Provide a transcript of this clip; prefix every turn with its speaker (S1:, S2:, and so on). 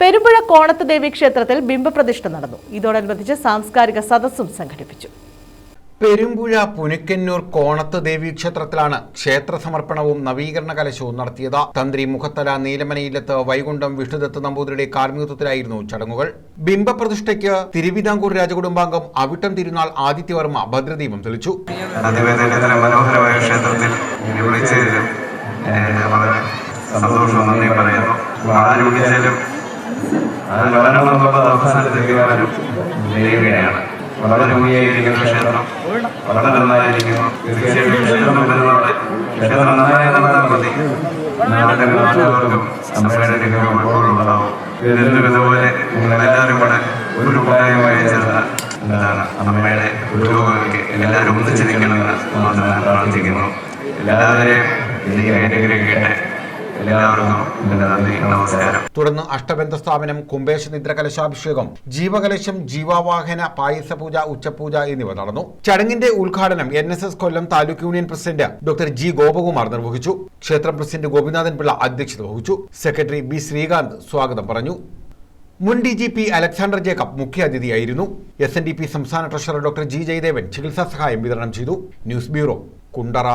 S1: പെരുമ്പുഴ കോണത്ത് ദേവി ക്ഷേത്രത്തിൽ ബിംബപ്രതിഷ്ഠ നടന്നു. ഇതോടനുബന്ധിച്ച് സാംസ്കാരിക സദസ്സും സംഘടിപ്പിച്ചു.
S2: പെരുമ്പുഴ പുനക്കന്നൂർ കോണത്ത് ദേവി ക്ഷേത്രത്തിലാണ് ക്ഷേത്ര സമർപ്പണവും നവീകരണ കലശവും നടത്തിയത്. തന്ത്രി മുഖത്തല നീലമനയിലെത്ത് വൈകുണ്ഠം വിഷ്ണുദത്ത് നമ്പൂതിരിയുടെ കാർമ്മികത്വത്തിലായിരുന്നു ചടങ്ങുകൾ. ബിംബപ്രതിഷ്ഠയ്ക്ക് തിരുവിതാംകൂർ രാജകുടുംബാംഗം അവിട്ടം തിരുനാൾ ആദിത്യവർമ്മ ഭദ്രദീപം തെളിച്ചു.
S3: മനോഹരമായ ക്ഷേത്രത്തിൽ വളരെ നന്ദി പറയുന്നു. ആരോഗ്യത്തിലും അതിൽ വരണമെന്നുള്ള അവസാനത്തെ തീരുമാനം നേരുകയാണ് വളരെ ഭംഗിയായിരിക്കുന്ന ക്ഷേത്രം വളരെ നന്നായിരിക്കുന്നു തീർച്ചയായിട്ടും ക്ഷേത്രം വരുന്നതോടെ ക്ഷേത്രം നന്നായി നടന്നാൽ മതി നാടിന്റെ നാട്ടുകാർക്കും എപ്പോഴും ഉണ്ടാവും ഇതുപോലെ നിങ്ങളെല്ലാവരും കൂടെ ഒരു ഉപായമായി ചേർന്ന എന്താണ് അമ്മയുടെ പുരോഗതിക്ക് എല്ലാവരും ഒന്നിച്ചു നിൽക്കണമെന്ന് പ്രാർത്ഥിക്കുന്നു എല്ലാവരെയും എനിക്ക് അനുഗ്രഹിക്കട്ടെ
S2: തുടർന്ന് അഷ്ടബന്ധ സ്ഥാപനം കുംഭേശ നിദ്ര കലശാഭിഷേകം ജീവകലശം ജീവവാഹന പായസപൂജ ഉച്ചപൂജ എന്നിവ നടന്നു. ചടങ്ങിന്റെ ഉദ്ഘാടനം N S S Kollam taluk union president doctor G Gopakumar നിർവഹിച്ചു. ക്ഷേത്രം പ്രസിഡന്റ് ഗോപിനാഥൻ പിള്ള അധ്യക്ഷത വഹിച്ചു. സെക്രട്ടറി ബി ശ്രീകാന്ത് സ്വാഗതം പറഞ്ഞു. മുൻ D G P Alexander Jacob മുഖ്യാതിഥിയായിരുന്നു. S N D P സംസ്ഥാന ട്രഷറർ ഡോക്ടർ ജി ജയദേവൻ ചികിത്സാ സഹായം വിതരണം ചെയ്തു. News bureau Kundara.